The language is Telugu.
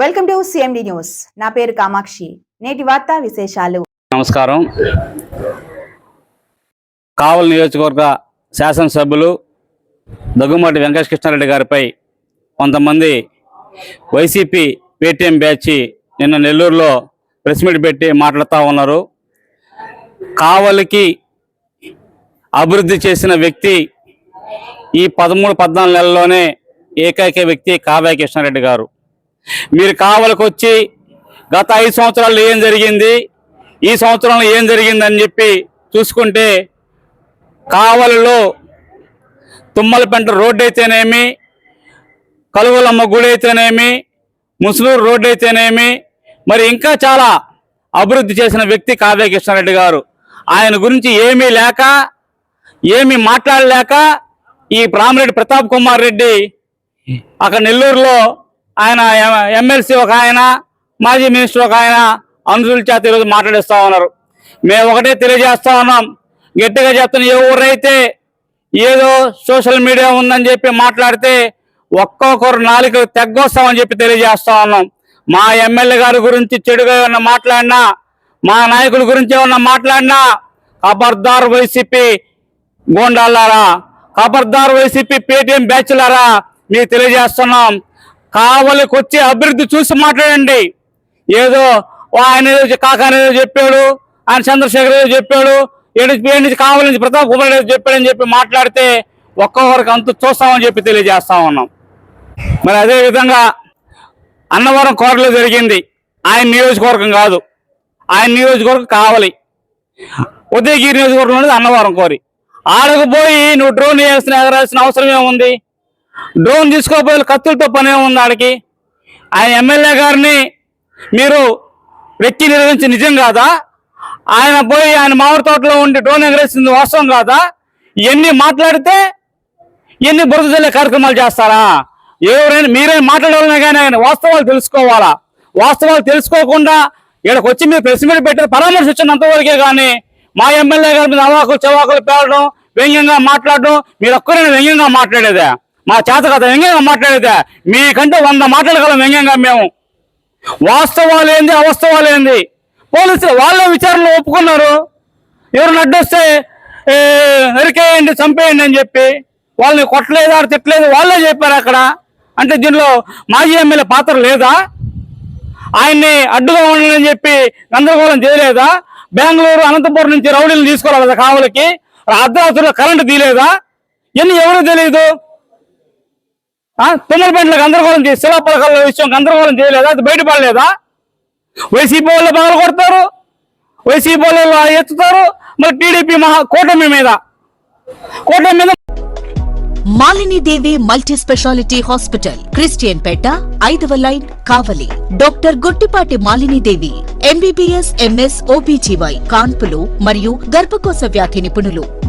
Welcome to CMD news. నా పేరు కామాక్షి. నేటి వార్తా విశేషాలు. నమస్కారం. కావల్ నియోజకవర్గ శాసనసభ్యులు దగ్గుమాటి వెంకటేష్ కృష్ణారెడ్డి గారిపై కొంతమంది వైసీపీ పేటీఎం బ్యాచ్ నిన్న నెల్లూరులో ప్రెస్ మీట్ పెట్టి మాట్లాడుతూ ఉన్నారు. కావలికి అభివృద్ధి చేసిన వ్యక్తి ఈ పదమూడు పద్నాలుగు నెలల్లోనే ఏకైక వ్యక్తి కావ్య కృష్ణారెడ్డి గారు. మీరు కావలకొచ్చి గత ఐదు సంవత్సరాల్లో ఏం జరిగింది? ఈ సంవత్సరంలో ఏం జరిగిందని చెప్పి చూసుకుంటే కావలలో తుమ్మలపెంట రోడ్డు అయితేనేమి కలుగులమ్మ గుడి అయితేనేమి ముసులూరు రోడ్డు అయితేనేమి మరి ఇంకా చాలా అభివృద్ధి చేసిన వ్యక్తి కావ్య కృష్ణారెడ్డి గారు. ఆయన గురించి ఏమీ లేక ఏమీ మాట్లాడలేక ఈ రామిరెడ్డి ప్రతాప్ కుమార్ రెడ్డి అక్కడ నెల్లూరులో ఆయన ఎమ్మెల్సీ ఒక ఆయన మాజీ మినిస్టర్ ఒక ఆయన అనుసుల చేత ఈరోజు మాట్లాడిస్తా ఉన్నారు. మేము ఒకటే తెలియజేస్తా ఉన్నాం. గట్టిగా చెప్తున్న ఏ ఊరైతే ఏదో సోషల్ మీడియా ఉందని చెప్పి మాట్లాడితే ఒక్కొక్కరు నాలుగు తెగ్గొస్తామని చెప్పి తెలియజేస్తా ఉన్నాం. మా ఎమ్మెల్యే గారి గురించి చెడుగా ఏమన్నా మాట్లాడినా మా నాయకుల గురించి ఏమన్నా మాట్లాడినా ఖబర్దార్ వైసీపీ గోండాలారా ఖబర్దార్ వైసీపీ పేటీఎం బ్యాచ్లారా? మీకు తెలియజేస్తున్నాం. కావలికి వచ్చే అభివృద్ధి చూసి మాట్లాడండి. ఏదో ఆయన ఏదో కాకాని ఏదో చెప్పాడు ఆయన చంద్రశేఖర్ ఏదో చెప్పాడు ఏడు ఏడు నుంచి కావాలి నుంచి ప్రతాప్ కుమార్ ఏదో చెప్పాడని చెప్పి మాట్లాడితే ఒక్కొక్కరికి అంత చూస్తామని చెప్పి తెలియజేస్తా ఉన్నాం. మరి అదేవిధంగా అన్నవరం కోటలో జరిగింది. ఆయన నియోజకవర్గం కాదు. ఆయన నియోజకవర్గం కావాలి. ఉదయగిరి నియోజకవర్గం అనేది అన్నవరం కోరి. ఆడకు పోయి నువ్వు డ్రోన్ వేసిన ఎగరాల్సిన అవసరం ఏముంది? డ్రోన్ తీసుకోపోయి కత్తులతో పనే ఉంది ఆడికి. ఆయన ఎమ్మెల్యే గారిని మీరు వ్యక్తి నిర్వహించి నిజం కాదా? ఆయన పోయి ఆయన మామిడి తోటలో ఉండి డ్రోన్ ఎగరేసింది వాస్తవం కాదా? ఎన్ని మాట్లాడితే ఎన్ని బురద జల్లే కార్యక్రమాలు చేస్తారా? ఎవరైనా మీరే మాట్లాడాలన్నా కానీ ఆయన వాస్తవాలు తెలుసుకోవాలా? వాస్తవాలు తెలుసుకోకుండా ఇక్కడికి వచ్చి మీరు ప్రెస్ మీట్ పెట్టిన పరామర్శ వరకే కానీ మా ఎమ్మెల్యే గారి మీద అవాకులు చవాకులు పేరడం వ్యంగ్యంగా మాట్లాడడం మీరు ఒక్కరైనా వ్యంగ్యంగా మాట్లాడేదే? మా చేత కథ వ్యంగ్యంగా మాట్లాడితే మీకంటే వంద మాట్లాడగలం వ్యంగ్యంగా మేము. వాస్తవాలేంది అవస్తవాలేంది పోలీసులు వాళ్ళే విచారణలో ఒప్పుకున్నారు. ఎవరు అడ్డొస్తే నరికేయండి చంపేయండి అని చెప్పి వాళ్ళని కొట్టలేదు ఆడ తిట్టలేదు వాళ్ళే చెప్పారు అక్కడ. అంటే దీనిలో మాజీ ఎమ్మెల్యే పాత్ర లేదా? ఆయన్ని అడ్డుగా ఉండాలని చెప్పి గందరగోళం చేయలేదా? బెంగళూరు అనంతపురం నుంచి రౌడీలు తీసుకోవాలి కావలికి? అర్ధరాత్రిలో కరెంటు తీయలేదా? ఎన్ని ఎవరు తెలియదు తుమ్మలపేటలో గందరగోళం చేసి శిలాపలకాల విషయం గందరగోళం చేయలేదా? అది బయటపడలేదా? వైసీపీ వాళ్ళు పగల కొడతారు. వైసీపీ వాళ్ళు ఎత్తుతారు. మరి టీడీపీ మహా కూటమి మీద. కూటమి మీద Malini Devi multi speciality hospital Christian Peta ఐదవ line Kavali. Doctor Guttipati Malini Devi MBBS MS OBGY కాన్పులు మరియు గర్భకోశ వ్యాధి నిపుణులు.